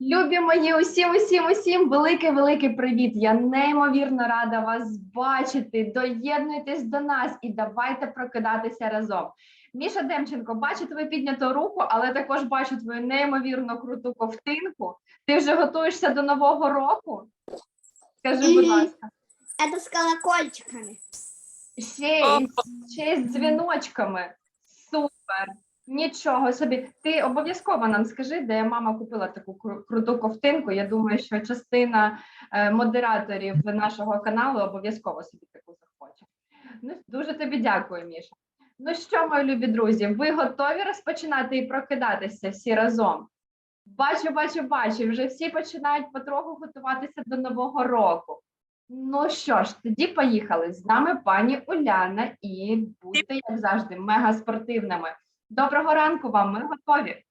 Любі мої, усім, усім, усім великий, великий привіт! Я неймовірно рада вас бачити. Доєднуйтесь до нас і давайте прокидатися разом. Міша Демченко, бачу твою підняту руку, але також бачу твою неймовірно круту ковтинку. Ти вже готуєшся до нового року? Скажи, будь ласка, Это с колокольчиками. ще, ще з дзвіночками. Супер! Нічого собі. Ти обов'язково нам скажи, де мама купила таку круту ковтинку. Я думаю, що частина е, модераторів нашого каналу обов'язково собі таку захоче. Ну, дуже тобі дякую, Міша. Ну що, мої любі друзі, ви готові розпочинати і прокидатися всі разом? Бачу, бачу, бачу. Вже всі починають потроху готуватися до нового року. Ну що ж, тоді поїхали. З нами пані Уляна і будьте, як завжди, мега спортивними. Доброго ранку вам, ми готові.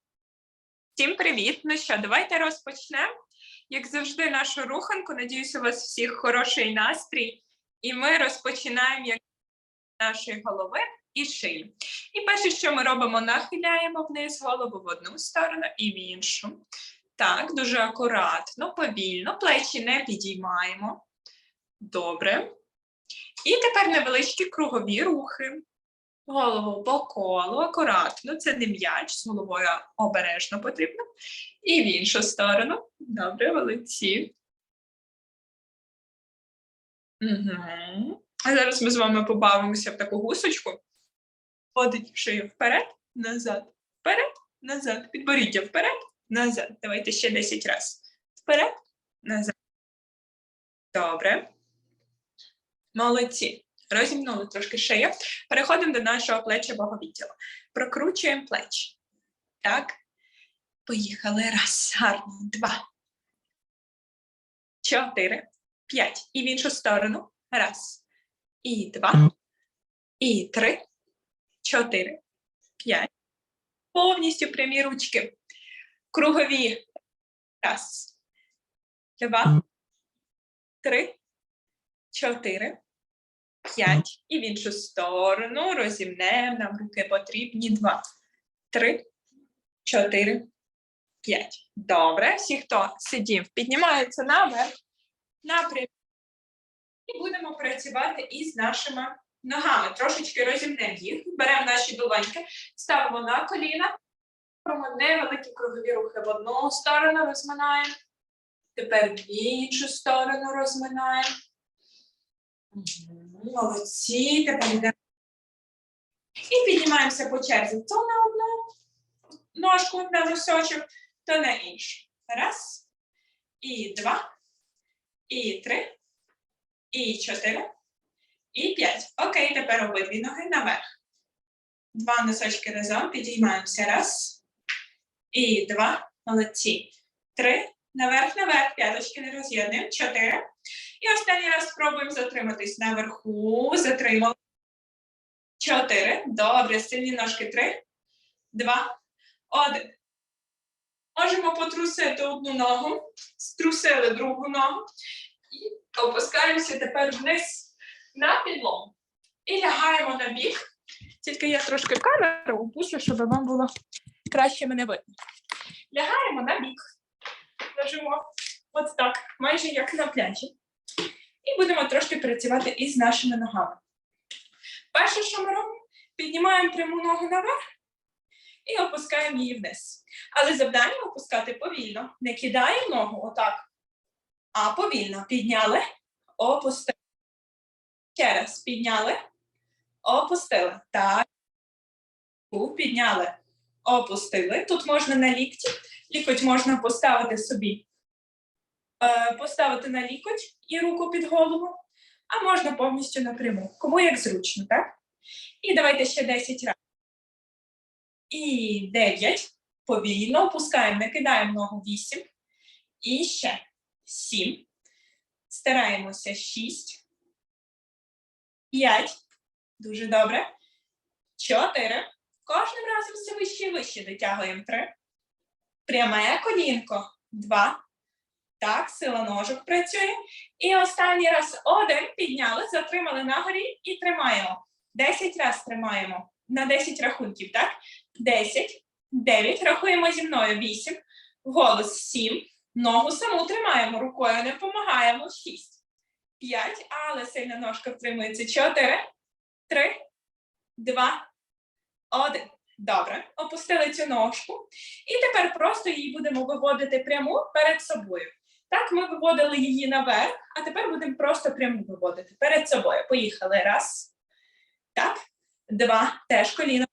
Всім привіт! Ну що, давайте розпочнемо. Як завжди, нашу руханку. Надіюся, у вас всіх хороший настрій. І ми розпочинаємо як нашої голови і шиї. І перше, що ми робимо, нахиляємо вниз голову в одну сторону і в іншу. Так, дуже акуратно, повільно, плечі не підіймаємо. Добре. І тепер невеличкі кругові рухи. Голову по колу, акуратно. Це не м'яч, з головою обережно потрібно. І в іншу сторону. Добре, молодці. Угу. А зараз ми з вами побавимося в таку гусочку. Ходить шию вперед, назад, вперед, назад. Підборіддя вперед, назад. Давайте ще 10 разів. Вперед, назад. Добре. Молодці. Розімнули трошки шию. Переходимо до нашого плеча боговідділу. Прокручуємо плечі. Так. Поїхали. Раз. Гарно. Два. Чотири. П'ять. І в іншу сторону. Раз. І два. І три. Чотири. П'ять. Повністю прямі ручки. Кругові. Раз. Два. Три. Чотири. П'ять. І в іншу сторону розімнемо. Нам руки потрібні. Два, три, чотири, п'ять. Добре. Всі, хто сидів, піднімаються наверх, напрямку. І будемо працювати із нашими ногами. Трошечки розімнемо їх. Беремо наші долоньки, ставимо на коліна. Робимо невеликі кругові рухи в одну сторону, розминаємо. Тепер в іншу сторону розминаємо. Молодці, тепер йдемо. І піднімаємося по черзі. То на одну ножку на носочок, то на іншу. Раз, і два, і три, і чотири, і п'ять. Окей, тепер обидві ноги наверх. Два носочки разом, підіймаємося. Раз, і два. Молодці. Три, наверх, наверх, п'яточки не роз'єднуємо. Чотири. І останній раз спробуємо затриматись наверху. Затримали. Чотири. Добре. Сильні ножки. Три, два, один. Можемо потрусити одну ногу. Струсили другу ногу. І опускаємося тепер вниз на підлогу. І лягаємо на бік. Тільки я трошки камеру опущу, щоб вам було краще мене видно. Лягаємо на бік. Лежимо от так, майже як на пляжі. І будемо трошки працювати із нашими ногами. Перше, що ми робимо, піднімаємо пряму ногу наверх і опускаємо її вниз. Але завдання опускати повільно. Не кидаємо ногу отак, а повільно. Підняли, опустили. Ще раз підняли, опустили. Так. Підняли, опустили. Тут можна на лікті. Лікоть можна поставити собі поставити на лікоть і руку під голову, а можна повністю напряму. Кому як зручно, так? І давайте ще 10 разів. І 9. Повільно опускаємо, накидаємо ногу 8. І ще 7. Стараємося 6. 5. Дуже добре. 4. Кожним разом все вище і вище дотягуємо 3. Пряме колінко. 2. Так, сила ножок працює. І останній раз один підняли, затримали нагорі і тримаємо. 10 разів тримаємо. На 10 рахунків, так? 10, 9, рахуємо зі мною 8, голос 7, Ногу саму тримаємо, рукою не допомагаємо. Шість. П'ять, але сильна ножка втримується. Чотири, три, два, один. Добре. Опустили цю ножку. І тепер просто її будемо виводити пряму перед собою. Так, ми виводили її наверх, а тепер будемо просто пряму виводити перед собою. Поїхали. Раз. Так. Два. Теж коліно.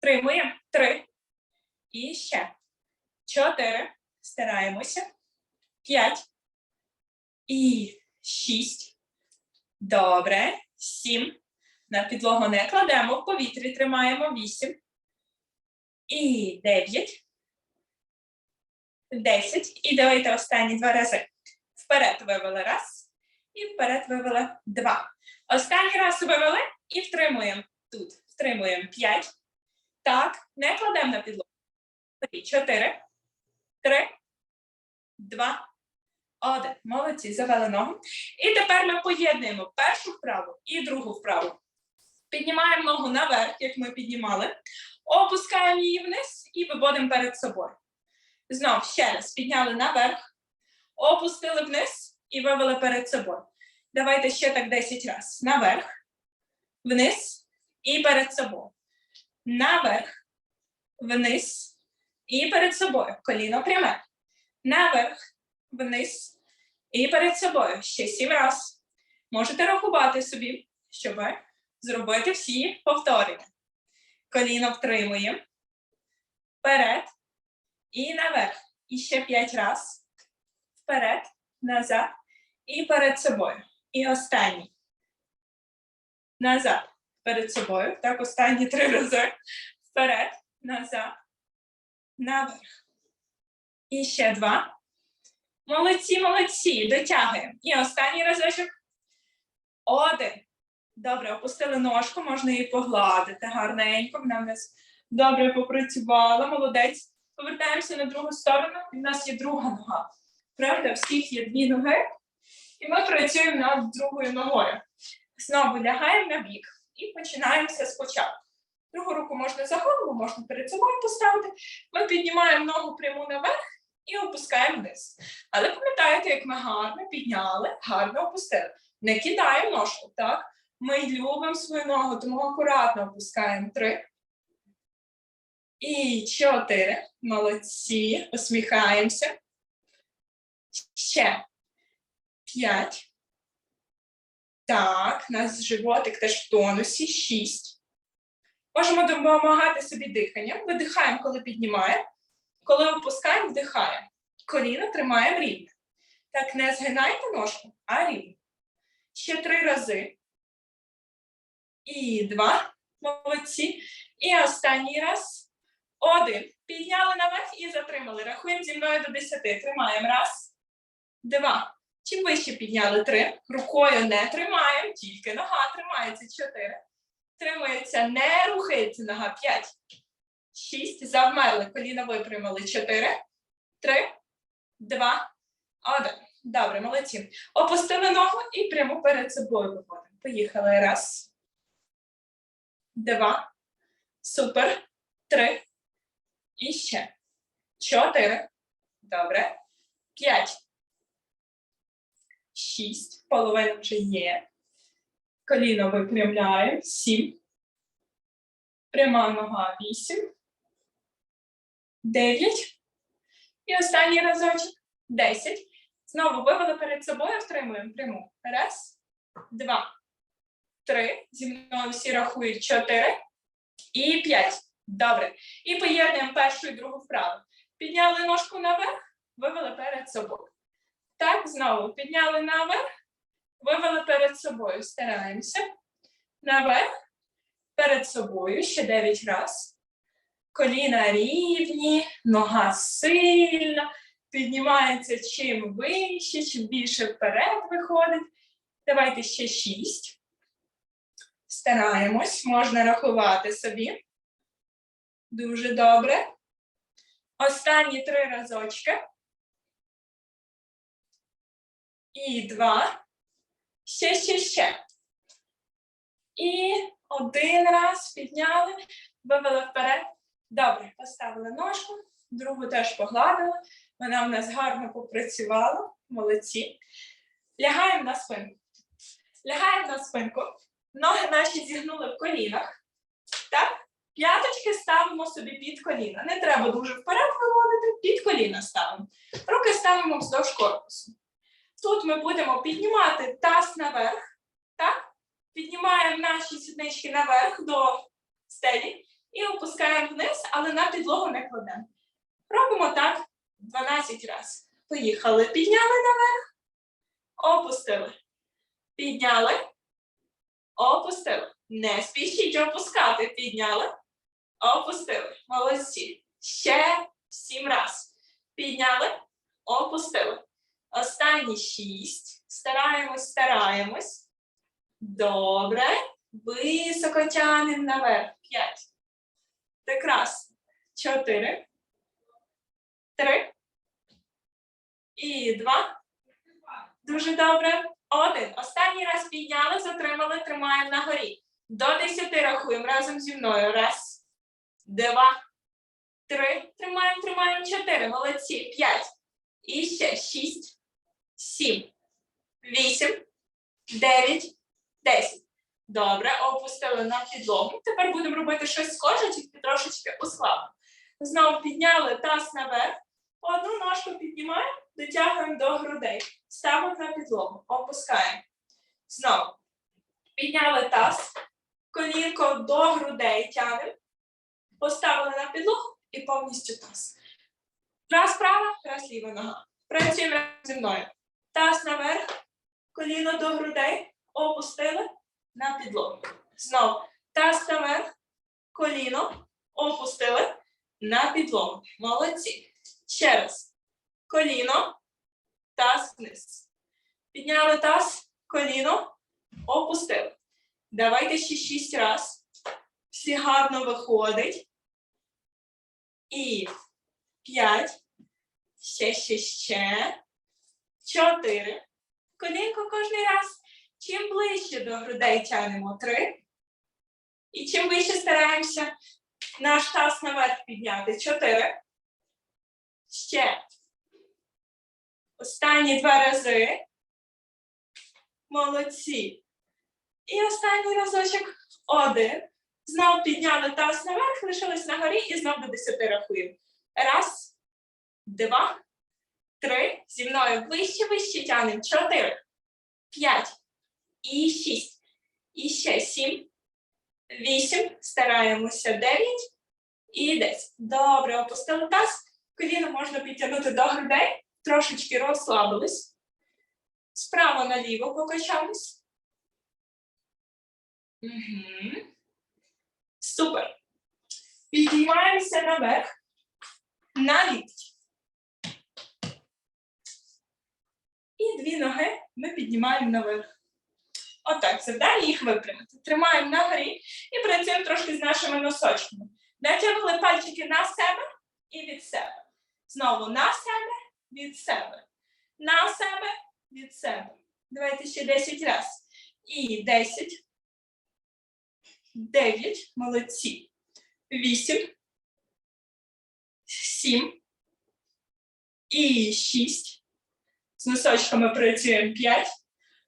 Тримуємо. Три. І ще. Чотири. Стараємося. П'ять. І шість. Добре. Сім. На підлогу не кладемо, в повітрі тримаємо. Вісім. І дев'ять. Десять. І давайте останні два рази. Вперед вивели раз. І вперед вивели два. Останній раз вивели і втримуємо тут. Втримуємо п'ять. Так, не кладемо на підлогу. Чотири. Три. Два. Один. Молодці, завели ногу. І тепер ми поєднуємо першу вправу і другу вправу. Піднімаємо ногу наверх, як ми піднімали. Опускаємо її вниз і виводимо перед собою. Знов ще раз підняли наверх, опустили вниз і вивели перед собою. Давайте ще так 10 разів. Наверх, вниз і перед собою. Наверх, вниз і перед собою. Коліно пряме. Наверх, вниз і перед собою. Ще сім раз. Можете рахувати собі, щоб зробити всі повторення. Коліно втримуємо. Вперед і наверх. І ще п'ять раз. Вперед, назад і перед собою. І останній. Назад. Перед собою. Так, останні три рази. Вперед, назад, наверх. І ще два. Молодці, молодці. Дотягуємо. І останній разочок. Один. Добре, опустили ножку, можна її погладити гарненько. Вона в нас добре попрацювала. Молодець. Повертаємося на другу сторону. І в нас є друга нога. Правда, всіх є дві ноги. І ми працюємо над другою ногою. Знову лягаємо на бік і починаємося спочатку. Другу руку можна за голову, можна перед собою поставити. Ми піднімаємо ногу пряму наверх і опускаємо вниз. Але пам'ятаєте, як ми гарно підняли, гарно опустили. Не кидаємо ножку, так? Ми любимо свою ногу, тому акуратно опускаємо три. І чотири. Молодці. Усміхаємося. Ще. П'ять. Так, нас животик теж в тонусі. Шість. Можемо допомагати собі диханням. Видихаємо, коли піднімаємо. Коли опускаємо, вдихаємо. Коліно тримаємо рівно. Так, не згинайте ножку, а рівно. Ще три рази. І два. Молодці. І останній раз. Один. Підняли наверх і затримали. Рахуємо зі мною до десяти. Тримаємо. Раз, два. Чим вище підняли три. Рукою не тримаємо, тільки нога тримається. Чотири. Тримається, не рухається нога. П'ять. Шість. Завмерли. Коліна випрямили. Чотири. Три. Два. Один. Добре, молодці. Опустили ногу і прямо перед собою виходимо. Поїхали. Раз. Два. Супер. Три. І ще. Чотири. Добре. П'ять. Шість. Половина вже є. Коліно випрямляємо. Сім. Пряма нога. Вісім. Дев'ять. І останній разочок. Десять. Знову вивели перед собою, втримуємо пряму. Раз, два, три. Зі мною всі рахують чотири і п'ять. Добре. І поєднуємо першу і другу вправу. Підняли ножку наверх, вивели перед собою. Так, знову підняли наверх, вивели перед собою. Стараємося. Наверх, перед собою. Ще дев'ять раз. Коліна рівні, нога сильна. Піднімається чим вище, чим більше вперед виходить. Давайте ще шість. Стараємось, можна рахувати собі. Дуже добре. Останні три разочки. І два. Ще, ще, ще. І один раз підняли, вивели вперед. Добре, поставили ножку, другу теж погладили. Вона в нас гарно попрацювала. Молодці. Лягаємо на спинку. Лягаємо на спинку. Ноги наші зігнули в колінах. Так? П'яточки ставимо собі під коліна. Не треба дуже вперед виводити, під коліна ставимо. Руки ставимо вздовж корпусу. Тут ми будемо піднімати таз наверх. Так? Піднімаємо наші сіднички наверх до стелі і опускаємо вниз, але на підлогу не кладемо. Робимо так 12 разів. Поїхали. Підняли наверх, опустили. Підняли, опустили. Не спішіть опускати. Підняли, опустили. Молодці. Ще сім раз. Підняли, опустили. Останні шість. Стараємось, стараємось. Добре. Високо тянемо наверх. П'ять. Прекрасно. Чотири. Три. І два. Дуже добре. Один. Останній раз підняли, затримали, тримаємо на горі. До десяти рахуємо разом зі мною. Раз, два, три. Тримаємо, тримаємо. Чотири. Молодці. П'ять. І ще шість, сім, вісім, дев'ять, десять. Добре, опустили на підлогу. Тепер будемо робити щось схоже, тільки трошечки услабимо. Знову підняли таз наверх. Одну ножку піднімаємо, дотягуємо до грудей. Ставимо на підлогу, опускаємо. Знову. Підняли таз, колінко до грудей тягнемо, поставили на підлогу і повністю таз. Раз права, раз ліва нога. Працюємо зі мною. Таз наверх, коліно до грудей, опустили на підлогу. Знову таз наверх, коліно, опустили на підлогу. Молодці. Ще раз. Коліно, таз вниз. Підняли таз, коліно, опустили. Давайте ще шість раз. Всі гарно виходить. І п'ять. Ще, ще, ще. Чотири. Колінко кожний раз. Чим ближче до грудей тянемо три. І чим вище стараємося наш таз наверх підняти. Чотири. Ще. Останні два рази. Молодці. І останній разочок. Один. Знов підняли таз наверх, лишились на горі і знов до десяти рахуємо. Раз, два, три. Зі мною вище, вище тянемо. Чотири, п'ять і шість. І ще сім, вісім. Стараємося дев'ять і десять. Добре, опустили таз. Коліно можна підтягнути до грудей, трошечки розслабились. Справа наліво покачались. Угу. Супер. Піднімаємося наверх. На лікті. І дві ноги ми піднімаємо наверх. Отак, завдання їх випрямити. Тримаємо на горі і працюємо трошки з нашими носочками. Натягнули пальчики на себе і від себе. Знову на себе, від себе. На себе, від себе. Давайте ще 10 разів. І 10. 9. Молодці. 8. 7. І 6. З носочками працюємо 5.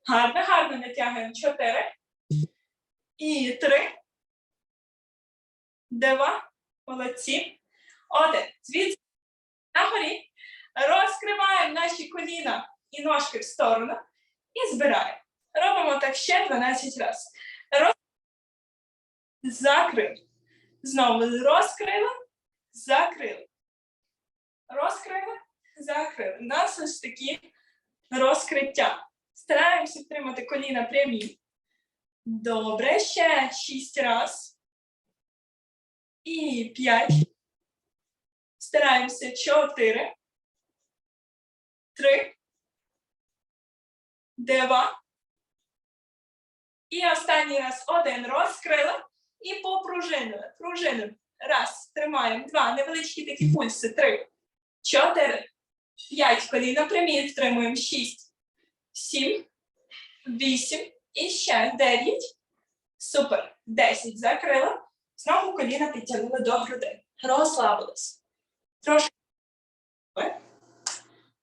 Гарно, гарно натягуємо 4. І 3. 2. Молодці. Один. Звідси на горі. Розкриваємо наші коліна і ножки в сторону і збираємо. Робимо так ще 12 разів. Роз... Закрили. Знову розкрили, закрили. Розкрили, закрили. У нас ось такі розкриття. Стараємося тримати коліна прямі. Добре, ще 6 разів. І 5. Стараємося 4. 3. 2. І останній раз один розкрили і попружинили. Пружинимо. Раз, тримаємо. Два. Невеличкі такі пульси. Три. Чотири. П'ять. Коліна прямі. Втримуємо. Шість. Сім. Вісім. І ще дев'ять. Супер. Десять. Закрила. Знову коліна підтягнули до грудей. Розслабились. Трошки.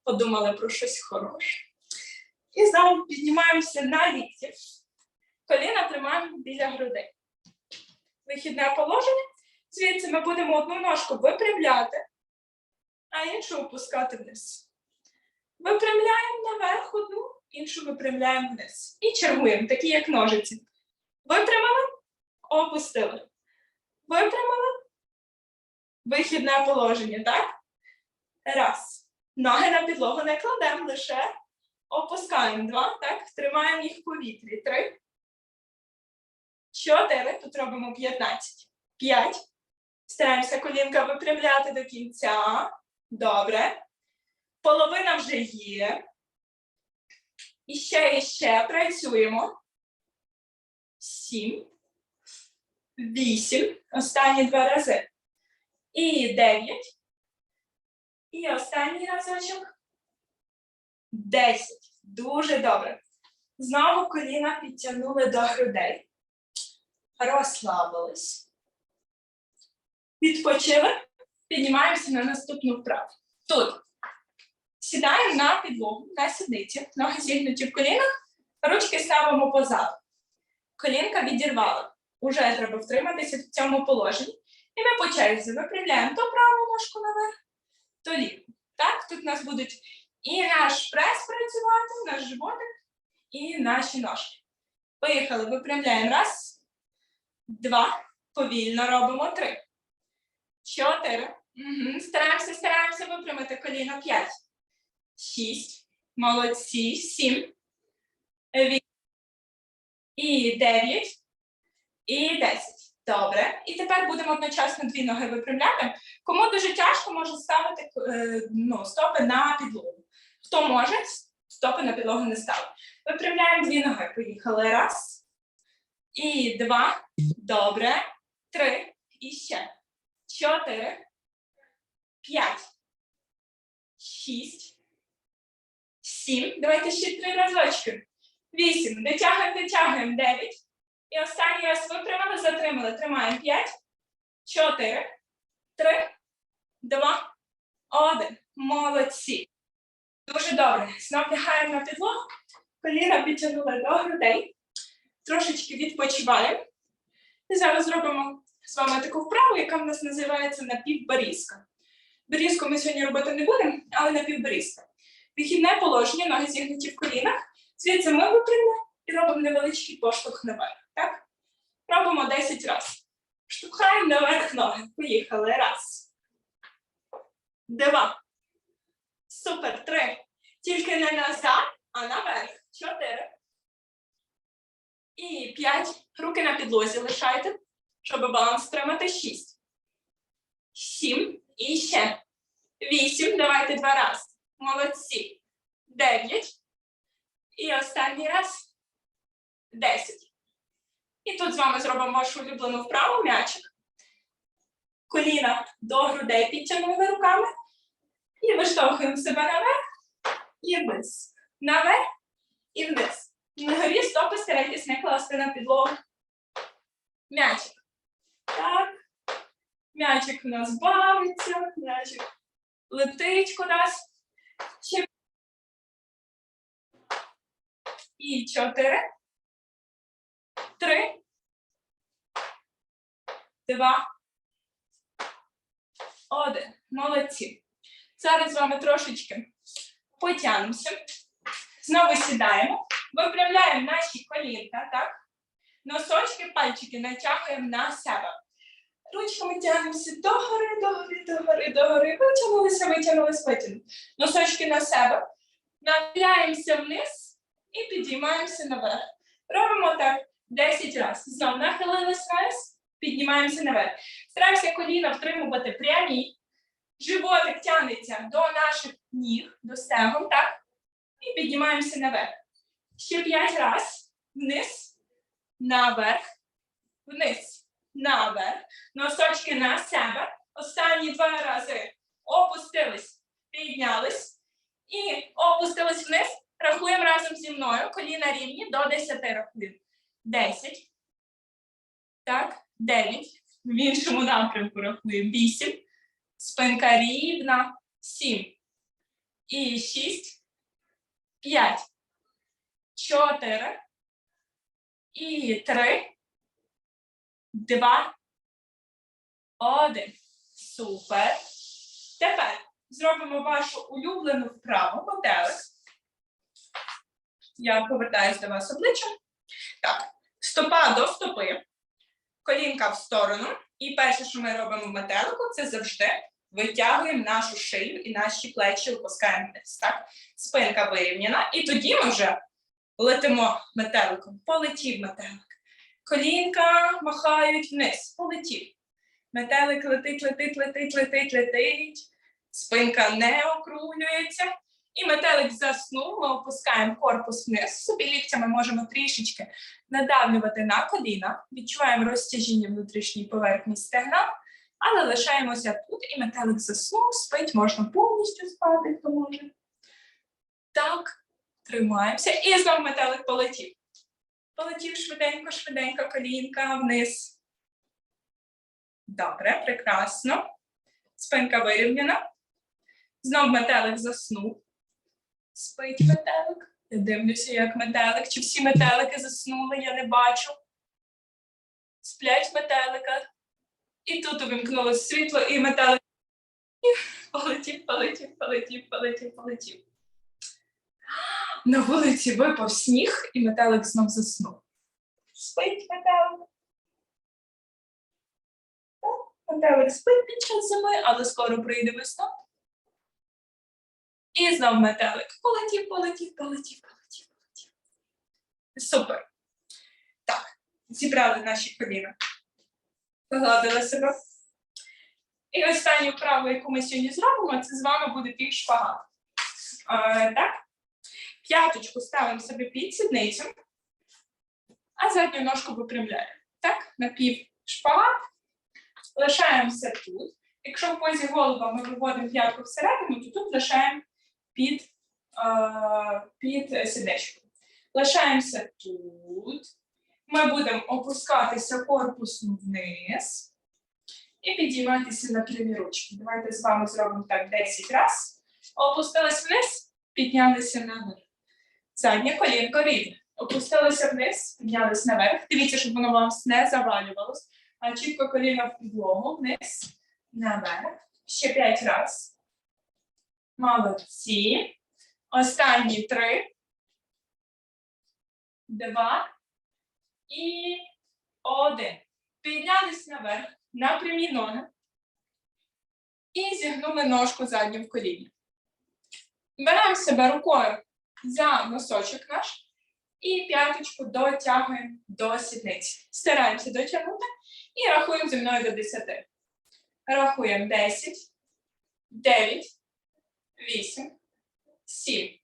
подумали про щось хороше. І знову піднімаємося на лікті. Коліна тримаємо біля грудей. Вихідне положення. Звідси ми будемо одну ножку випрямляти, а іншу опускати вниз. Випрямляємо наверх одну, іншу випрямляємо вниз. І чергуємо, такі як ножиці. Випрямили, опустили. Випрямили. Вихідне положення, так? Раз. Ноги на підлогу не кладемо, лише опускаємо. Два. Так, тримаємо їх в повітрі. Три. Чотири. Тут робимо 15. П'ять. Стараємося колінка випрямляти до кінця. Добре. Половина вже є. І ще, і ще працюємо. Сім. Вісім. Останні два рази. І дев'ять. І останній разочок. Десять. Дуже добре. Знову коліна підтягнули до грудей. Розслабились. Відпочили. Піднімаємося на наступну вправу. Тут. Сідаємо на підлогу, на сідниці, ноги зігнуті в колінах, ручки ставимо позаду. Колінка відірвала. Уже треба втриматися в цьому положенні. І ми по черзі випрямляємо то праву ножку наверх, то ліву. Так, тут у нас будуть і наш прес працювати, наш животик, і наші ножки. Поїхали, випрямляємо. Раз, два, повільно робимо три. Чотири. Угу. Стараємося, стараємося випрямити коліно. П'ять. Шість. Молодці. Сім. Вісім. І дев'ять. І десять. Добре. І тепер будемо одночасно дві ноги випрямляти. Кому дуже тяжко, може ставити е, ну, стопи на підлогу. Хто може, стопи на підлогу не ставить. Випрямляємо дві ноги. Поїхали. Раз. І два. Добре. Три. І ще. Чотири. П'ять. Шість. Сім. Давайте ще три разочки. Вісім. Дотягуємо, дотягуємо. Дев'ять. І останній раз випрямили, затримали. Тримаємо. П'ять. Чотири. Три. Два. Один. Молодці. Дуже добре. Знов лягаємо на підлогу. Коліна підтягнули до грудей. Трошечки відпочиваємо. І зараз зробимо з вами таку вправу, яка в нас називається напівберізка. Берізку ми сьогодні робити не будемо, але напівберізка. Вихідне положення, ноги зігнуті в колінах. Звідси ми випрямляємо і робимо невеличкий поштовх наверх. Так? Робимо 10 разів. Штовхаємо наверх ноги. Поїхали. Раз. Два. Супер. Три. Тільки не назад, а наверх. Чотири. І п'ять. Руки на підлозі лишайте, щоб баланс тримати. Шість. Сім. І ще. Вісім. Давайте два рази. Молодці. Дев'ять. І останній раз. Десять. І тут з вами зробимо вашу улюблену вправу м'ячик. Коліна до грудей підтягнули руками. І виштовхуємо себе наверх і вниз. Наверх і вниз. Нагорі стопи старайтесь не класти на підлогу. М'ячик. Так. М'ячик у нас бавиться, м'ячик летить кудись. Ще. І чотири. Три. Два. Один. Молодці. Зараз з вами трошечки потягнемося. Знову сідаємо. Випрямляємо наші колінка, так? Носочки, пальчики натягуємо на себе. Ручками тягнемося догори, догори, догори, догори. Витягнулися, витягнулися, витягнули. Носочки на себе. Нахиляємося вниз і підіймаємося наверх. Робимо так 10 разів. Знову нахилились вниз, піднімаємося наверх. Стараємося коліна втримувати прямі. Животик тягнеться до наших ніг, до стегон, так? І піднімаємося наверх. Ще 5 разів. Вниз, наверх, вниз, наверх. Носочки на себе. Останні два рази опустились, піднялись. І опустились вниз. Рахуємо разом зі мною. Коліна рівні до 10 рахуємо. 10. Так, 9. В іншому напрямку рахуємо. 8. Спинка рівна. 7. і шість, п'ять, чотири, і три, два, один. Супер. Тепер зробимо вашу улюблену вправу, метелик. Я повертаюсь до вас обличчям. Так, стопа до стопи, колінка в сторону. І перше, що ми робимо в метелику, це завжди витягуємо нашу шию і наші плечі опускаємо вниз. Так? Спинка вирівняна. І тоді ми вже летимо метеликом. Полетів метелик. Колінка махають вниз. Полетів. Метелик летить, летить, летить, летить, летить. Спинка не округлюється. І метелик заснув, ми опускаємо корпус вниз. Собі ліктями можемо трішечки надавлювати на коліна, відчуваємо розтяжіння внутрішньої поверхні стегна, але лишаємося тут, і метелик заснув, спить, можна повністю спати, хто може. Так, тримаємося. І знову метелик полетів. Полетів швиденько, швиденько, колінка вниз. Добре, прекрасно. Спинка вирівняна. Знов метелик заснув. Спить метелик. Я дивлюся, як метелик. Чи всі метелики заснули, я не бачу. Сплять метелика. І тут увімкнулося світло, і метелик полетів, полетів, полетів, полетів, полетів. На вулиці випав сніг, і метелик знов заснув. Спить метелик. Так, Метелик спить під час зими, але скоро прийде весна. І знов метелик. Полетів, полетів, полетів, полетів, полетів. Супер. Так, зібрали наші коліна. Погладили себе. І останню вправу, яку ми сьогодні зробимо, це з вами буде півшпагат. Е, так? П'яточку ставимо собі під сідницю, а задню ножку випрямляємо. Так, на пів шпагат. Лишаємося тут. Якщо в позі голуба ми виводимо п'ятку всередину, то тут лишаємо під, е, під сідечку. Лишаємося тут. Ми будемо опускатися корпусом вниз і підійматися на прямі ручки. Давайте з вами зробимо так 10 разів. Опустились вниз, піднялися наверх. Заднє колінко рівне. Опустилися вниз, піднялись наверх. Дивіться, щоб воно вам не завалювалось. А чітко коліно в підлогу, вниз, наверх. Ще 5 разів. Молодці. Останні три. Два. І один. Піднялись наверх на прямі ноги. І зігнули ножку задню в коліні. Беремо себе рукою за носочок наш і п'яточку дотягуємо до сідниці. Стараємося дотягнути і рахуємо зі мною до 10. Рахуємо 10, 9, 8, 7,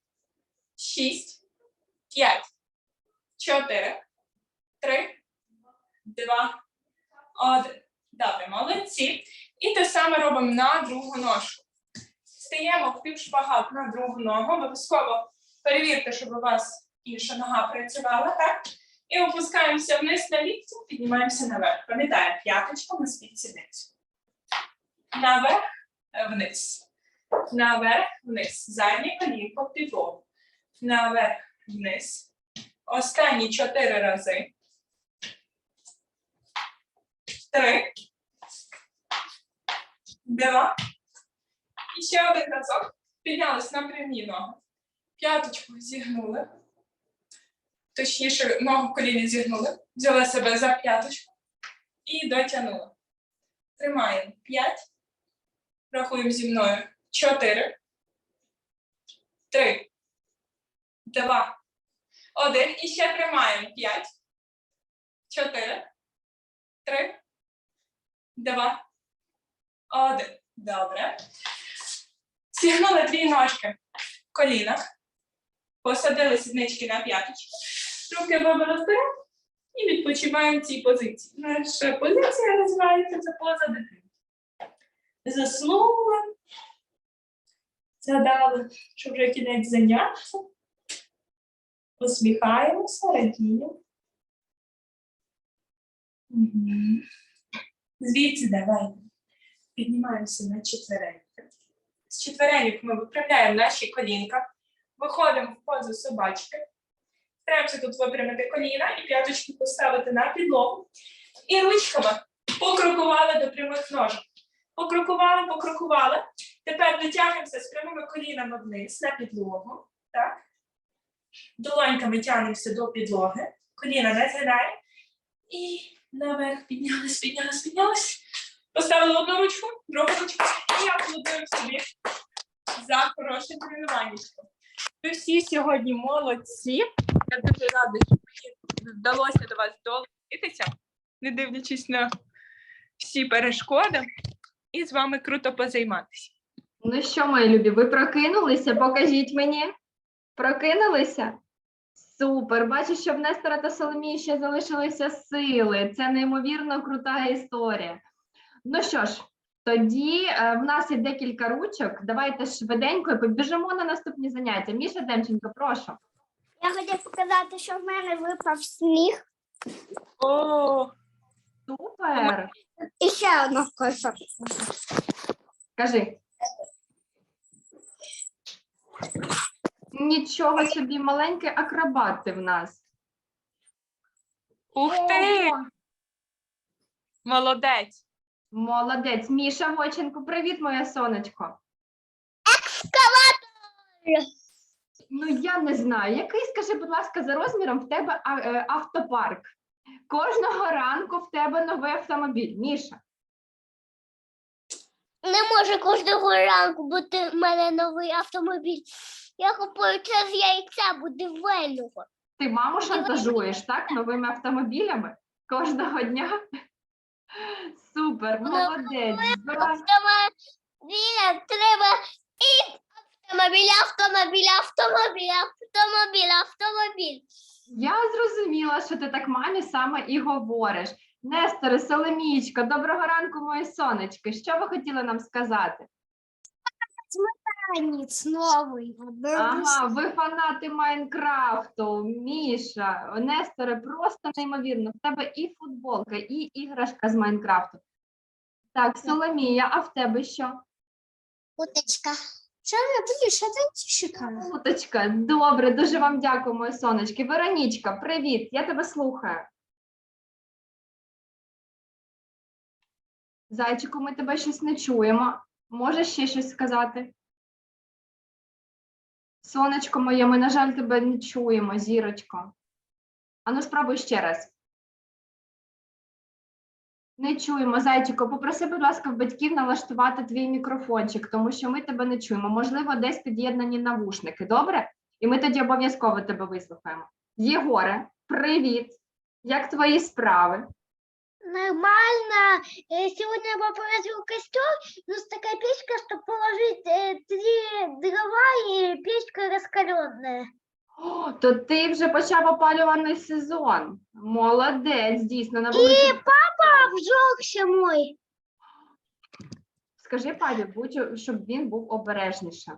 6, 5, 4, 3, 2, 1. Добре, молодці. І те саме робимо на другу ножку. Стаємо в півшпагат на другу ногу. Обов'язково перевірте, щоб у вас інша нога працювала, так? І опускаємося вниз на лікті, піднімаємося наверх. Пам'ятаємо, п'яточку ми з-під сідницю. Наверх, вниз. Наверх, вниз. Заднє колінко підлогу. Наверх, вниз. Останні чотири рази. Так. Біла. І ще один разок. Піднялись на прямі ноги. П'яточку зігнули. Точніше, ногу коліні зігнули. Взяли себе за п'яточку і дотягнули. Тримаємо п'ять. Рахуємо зі мною 4. 3. 2. 1. І ще тримаємо 5. 4. 3. Два. Один. Добре. Сігнули дві ножки в колінах. Посадили сіднички на п'яточку. Руки вибили вперед і відпочиваємо в цій позиції. Наша позиція називається це поза дитини. Заснули. Задали, що вже кінець зайнявся. Посміхаємося. радіємо. Угу. Звідси давайте. Піднімаємося на четвереньки. з четвереньок ми виправляємо наші колінка, виходимо в позу собачки, стараємося тут випрямити коліна і п'яточки поставити на підлогу. І ручками покрокували до прямих ножок. Покрокували, покрокували. Тепер дотягнемося з прямими колінами вниз на підлогу. Так? Долоньками тягнемося до підлоги. Коліна не згинаємо. І наверх піднялись, піднялись, піднялись. Поставили одну ручку, другу ручку і аплодуємо собі за хороше тренування. Ви всі сьогодні молодці. Я дуже рада, що мені вдалося до вас долучитися, не дивлячись на всі перешкоди, і з вами круто позайматися. Ну що, мої любі, ви прокинулися? Покажіть мені. Прокинулися? Супер. Бачу, що в Нестора та Соломії ще залишилися сили. Це неймовірно крута історія. Ну що ж, тоді е, в нас є декілька ручок. Давайте швиденько і побіжимо на наступні заняття. Міша Демченко, прошу. Я хотів показати, що в мене випав сніг. О, Супер. І ще одна коса. Кажи. Нічого собі, маленький акробат в нас. ух ти! Ого. Молодець! Молодець. Міша Воченко, привіт, моє сонечко. Екскаватор! Ну, я не знаю. Який, скажи, будь ласка, за розміром в тебе а, е, автопарк? Кожного ранку в тебе новий автомобіль. Міша, Не може кожного ранку бути в мене новий автомобіль. Я купую це з яйця будівельного. ти маму шантажуєш, так? Новими автомобілями кожного дня? Супер, молодець. Збирай. Автомобіля треба і автомобіль, автомобіль, автомобіль, автомобіль, автомобіль. Я зрозуміла, що ти так мамі саме і говориш. Несторе, Соломієчко, доброго ранку, моє сонечко. Що ви хотіли нам сказати? Танець новий. Ага, ви фанати Майнкрафту, Міша, Несторе, просто неймовірно. В тебе і футболка, і іграшка з Майнкрафту. Так, Соломія, а в тебе що? Уточка. Що не будеш? Танцівщика? Уточка, добре, дуже вам дякую, моє сонечки. Веронічка, привіт, я тебе слухаю. Зайчику, ми тебе щось не чуємо. Можеш ще щось сказати? Сонечко моє, ми, на жаль, тебе не чуємо, зірочко. Ану, спробуй ще раз. Не чуємо, зайчику. Попроси, будь ласка, в батьків налаштувати твій мікрофончик, тому що ми тебе не чуємо. Можливо, десь під'єднані навушники, добре? І ми тоді обов'язково тебе вислухаємо. Єгоре, привіт! Як твої справи? Нормально. Э, Сегодня я попросил костер, но с такая печка, чтобы положить э, три дрова и печка раскаленная. О, то ти вже почав опалювальний сезон. Молодець, дійсно, на И вулиці. папа обжегся мой. Скажи папі, будь, щоб він був обережніше.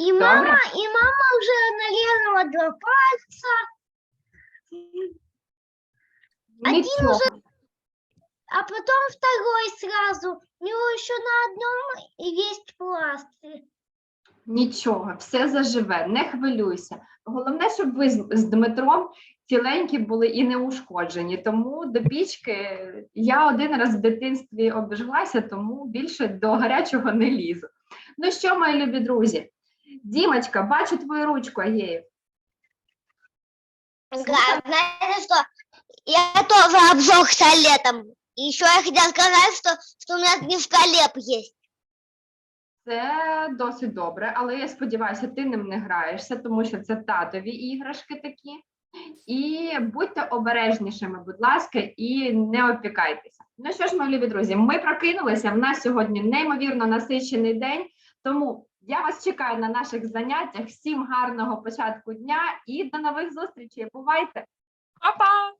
И Добре? мама, и мама уже нарезала два пальца. Один Нічого. А потом второй сразу. У него еще на одном и есть пластырь. Нічого, все заживе, не хвилюйся. Головне, щоб ви з, з Дмитром ціленькі були і не ушкоджені. Тому до пічки я один раз в дитинстві обіжглася, тому більше до гарячого не лізу. Ну що, мої любі друзі? Дімочка, бачу твою ручку, Агеєв. знаете что? Я тоже обжегся летом. И еще я хотела сказать, что, что у меня гневколеп есть. Це досить добре, але я сподіваюся, ти ним не граєшся, тому що це татові іграшки такі. І будьте обережнішими, будь ласка, і не опікайтеся. Ну що ж, мої любі друзі, ми прокинулися. В нас сьогодні неймовірно насичений день. Тому я вас чекаю на наших заняттях. Всім гарного початку дня і до нових зустрічей. Бувайте! Па-па!